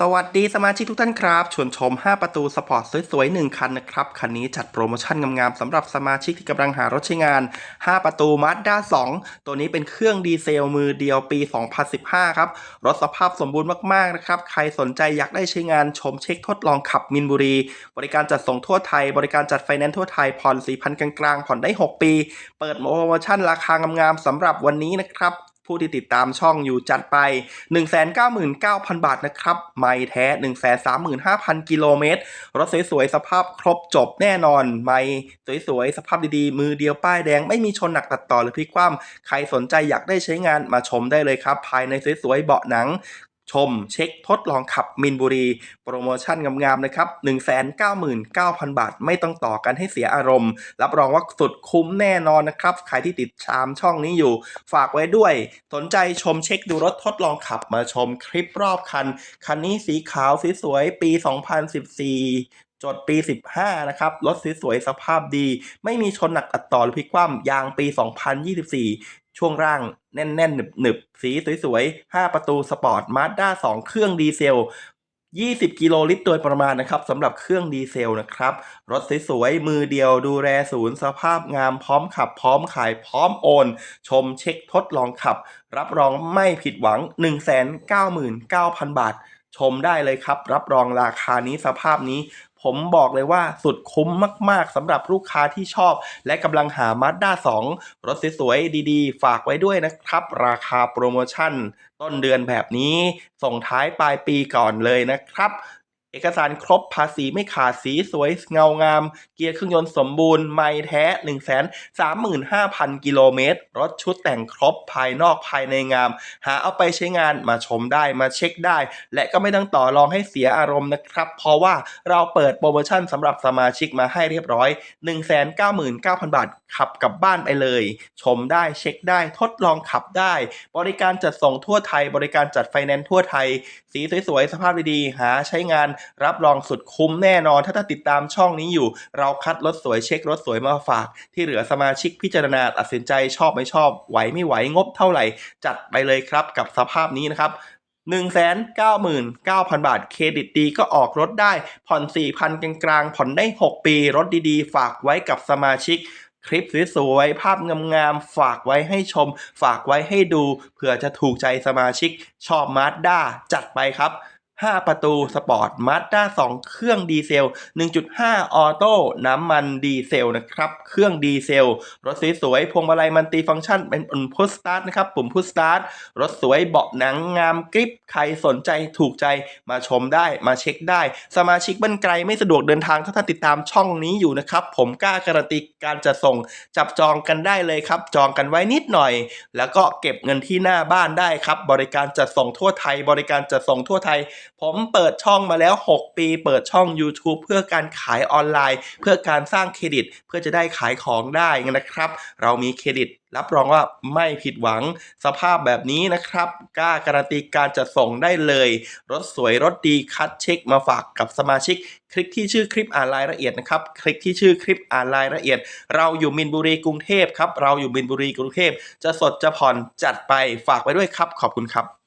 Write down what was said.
สวัสดีสมาชิกทุกท่านครับชวนชม 5 ประตูสปอร์ตสวยๆ1คันนะครับ คันนี้จัดโปรโมชั่นงามๆสำหรับสมาชิกที่กำลังหารถใช้งาน 5 ประตู Mazda 2 ตัวนี้เป็นเครื่องดีเซลมือเดียวปี 2015 ครับ รถสภาพสมบูรณ์มากๆนะครับ ใครสนใจอยากได้ใช้งานชมเช็คทดลองขับมินบุรี บริการจัดส่งทั่วไทย บริการจัดไฟแนนซ์ทั่วไทยผ่อน4,000กลางๆผ่อนได้ 6 ปี เปิดโปรโมชั่นราคางามๆสำหรับวันนี้นะครับ ผู้ที่ติดตามช่องอยู่จัดไป 199,000 บาทนะครับ ไม่แท้ 135,000 กิโลเมตร รถสวยๆ สภาพครบจบแน่นอน ไม่สวยๆ สภาพดีๆ มือเดียวป้ายแดง ไม่มีชนหนักตัดต่อหรือพลิกคว่ำใครสนใจอยากได้ใช้งานมาชมได้เลยครับ ภายในสวยๆ เบาะหนัง ชมเช็คทดลองขับมินบุรี โปรโมชั่นงามๆนะครับ 199,000 บาท ไม่ต้องต่อกันให้เสียอารมณ์ รับรองว่าสุดคุ้มแน่นอนนะครับ ใครที่ติดตามช่องนี้อยู่ ฝากไว้ด้วย สนใจชมเช็คดูรถทดลองขับมาชมคลิปรอบคัน คันนี้สีขาวสีสวยปี 2014 จดปี 15 นะครับ รถสวยๆสภาพดี ไม่มีชนหนักตัดต่อหรือพลิกคว่ำยางปี 2024 ช่วงล่างแน่นๆ หนึบๆ สีสวยๆ 5 ประตูสปอร์ตมาสด้า2 เครื่องดีเซล 20 กิโลลิตรโดยประมาณนะครับสำหรับเครื่องดีเซลนะครับ รถสวยๆ มือเดียวดูแลศูนย์สภาพงามพร้อมขับ พร้อมขายพร้อมโอน ชมเช็คทดลองขับ รับรองไม่ผิดหวัง 199,000 บาท ชมได้เลยครับ รับรองราคานี้สภาพนี้ ผมบอกเลยว่าสุดคุ้มมาก ๆสำหรับลูกค้าที่ชอบ และกำลังหา Mazda 2 รถสวยๆดีๆ ฝากไว้ด้วยนะครับ ราคาโปรโมชั่น ต้นเดือนแบบนี้ ส่งท้ายปลายปีก่อนเลยนะครับ เอกสารครบภาษีไม่ขาดสีสวยเงางาม เกียร์เครื่องยนต์สมบูรณ์ไม่แท้ 1 3 5 0 0 0 กิโลเมตร รถชุดแต่งครบภายนอกภายในงาม หาเอาไปใช้งานมาชมได้มาเช็คได้ และก็ไม่ต้องต่อรองให้เสียอารมณ์นะครับ เพราะว่าเราเปิดโปรโมชั่นสำหรับสมาชิกมาให้เรียบร้อย 199,000 บาท ขับกลับบ้านไปเลย ชมได้เช็คได้ทดลองขับได้ บริการจัดส่งทั่วไทย บริการจัดไฟแนนซ์ทั่วไทย สีสวยๆสภาพดีๆหาใช้งานรับรองสุดคุ้มแน่นอน ถ้าท่านติดตามช่องนี้อยู่ เราคัดรถสวยเช็ครถสวยมาฝาก ที่เหลือสมาชิกพิจารณาตัดสินใจชอบไม่ชอบ ไหวไม่ไหวงบเท่าไหร่ จัดไปเลยครับกับสภาพนี้นะครับ199,000 บาท เครดิตดีก็ออกรถได้ ผ่อน 4,000 กลางๆ ผ่อนได้ 6 ปี รถดีๆ ฝากไว้กับสมาชิก คลิปสวยๆ ภาพงามๆ ฝากไว้ให้ชม ฝากไว้ให้ดู เผื่อจะถูกใจสมาชิก ชอบมาสด้า จัดไปครับ 5 ประตูสปอร์ตมาสด้า2เครื่องดีเซล 1.5 ออโต้น้ำมันดีเซลนะครับ เครื่องดีเซล รถสวยๆพวงมาลัยมันติฟังก์ชัน เป็นปุ่มพุชสตาร์ทนะครับ ปุ่มพุชสตาร์ท รถสวยเบาะหนังงามกริบ ใครสนใจถูกใจมาชมได้มาเช็คได้ สมาชิกบ้านไกลไม่สะดวกเดินทางถ้าท่านติดตามช่องนี้อยู่นะครับ ผมกล้าการันตีการจะส่งจับจองกันได้เลยครับ จองกันไว้นิดหน่อย แล้วก็เก็บเงินที่หน้าบ้านได้ครับ บริการจัดส่งทั่วไทย บริการจัดส่งทั่วไทยผมเปิดช่องมาแล้ว 6 ปี เปิดช่อง YouTube เพื่อการขายออนไลน์ เพื่อการสร้างเครดิต เพื่อจะได้ขายของได้นะครับ เรามีเครดิตรับรองว่าไม่ผิดหวังสภาพแบบนี้นะครับกล้าการันตีการจะส่งได้เลย รถสวยรถดีคัดเช็คมาฝากกับสมาชิก คลิกที่ชื่อคลิปอ่านรายละเอียดนะครับ คลิกที่ชื่อคลิปอ่านรายละเอียด เราอยู่มินบุรีกรุงเทพครับ เราอยู่มินบุรีกรุงเทพจะสดจะผ่อนจัดไปฝากไว้ด้วยครับ ขอบคุณครับ